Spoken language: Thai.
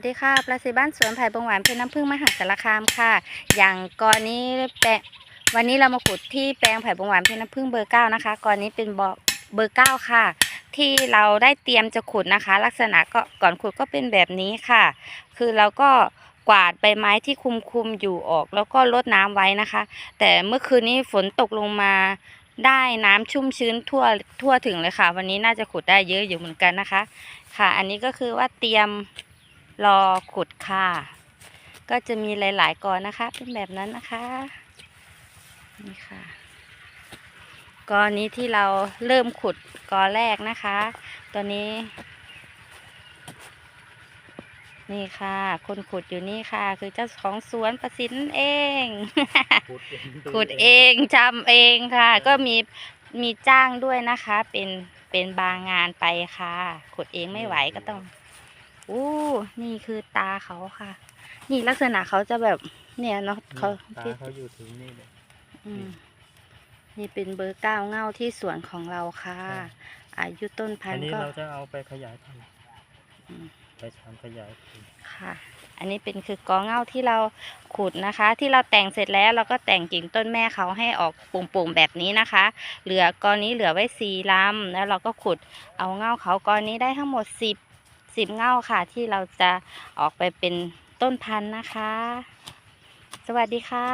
วัสดีค่ะปลาสีบ้านสวนไผ่บงหวานเพชรน้ำผึ้งมหาสารคามค่ะ อย่างกรนี้แปลงวันนี้เรามาขุดที่แปลงไผ่บงหวานเพชรน้ำผึ้งเบอร์เก้านะคะกรนี้เป็นบอเบอร์เก้าค่ะ ที่เราได้เตรียมจะขุดนะคะ ลักษณะก็ก่อนขุดก็เป็นแบบนี้ค่ะ คือเราก็กวาดใบไม้ที่คุมคุมอยู่ออก แล้วก็ลดน้ำไว้นะคะ แต่เมื่อคืนนี้ฝนตกลงมาได้น้ำชุ่มชื้นทั่วทั่วถึงเลยค่ะ วันนี้น่าจะขุดได้เยอะอยู่เหมือนกันนะคะ ค่ะ อันนี้ก็คือว่าเตรียม รอขุดค่ะ ก็จะมีหลาย ๆกอนะคะ เป็นแบบนั้นนะคะนี่ค่ะกอนี้ที่เราเริ่มขุดกอแรกนะคะ ตัวนี้ นี่ค่ะ คนขุดอยู่นี่ค่ะ คือเจ้าของสวนประสิทธิ์นั่นเอง ขุดเองดูขุดเองทำเองค่ะ ก็มีมีจ้างด้วยนะคะ เป็นเป็นบางงานไปค่ะ ขุดเองไม่ไหวก็ต้อง อู้นี่คือตาเขาค่ะ นี่ลักษณะเขาจะแบบ เนี่ยเนาะเขาตาที่เขาอยู่ถึงนี่เลยอืมนี่เป็นเบอร์เก้าเง่าที่สวนของเราค่ะ อายุต้นพัอันนธุ์นี้ก็เราจะเอาไปขยายพันธุ์อืมไปทำขยายพันธุ์ค่ะ อันนี้เป็นคือกอเง่าที่เราขุดนะคะ ที่เราแต่งเสร็จแล้วเราก็แต่งกิ่งต้นแม่เขาให้ออกโป่งๆแบบนี้นะคะ เหลือกอนี้เหลือไว้สี่ลำแล้วเราก็ขุดเอาเง่าเขากอนี้ได้ทั้งหมดสิบ สิบเง่าค่ะ ที่เราจะออกไปเป็นต้นพันธุ์นะคะ สวัสดีค่ะ